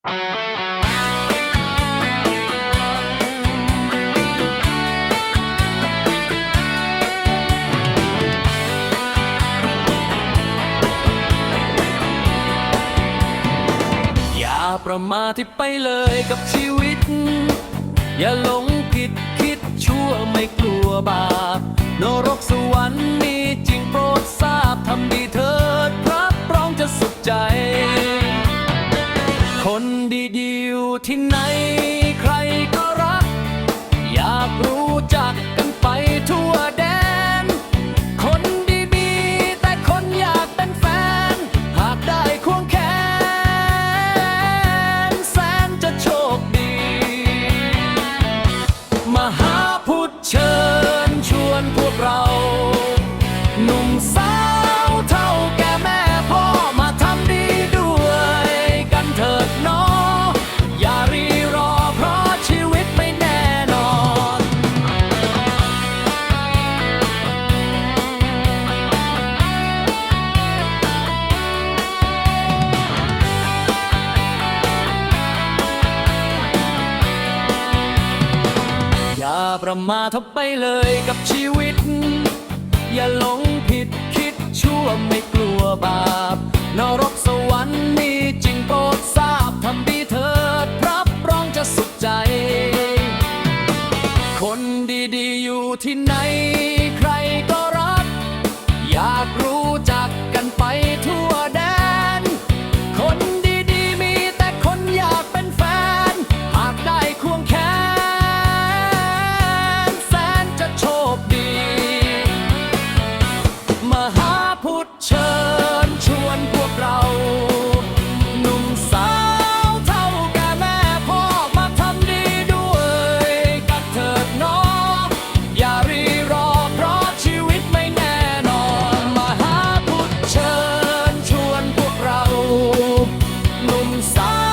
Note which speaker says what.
Speaker 1: อย่าประมาทไปเลยกับชีวิต อย่าหลงผิดคิดชั่วไม่กลัวบาปนรกสวรรค์มีจ ที่ไหน ประมาทบไปเลยกับชีวิต อย่าหลงผิดคิดชั่วไม่กลัวบาป นรกสวรรค์มีจริงโปรดทราบทำดีเถิดรับรองจะสุขใจ คนดีๆอยู่ที่ไหน ใครก็รัก อยากรู้จ star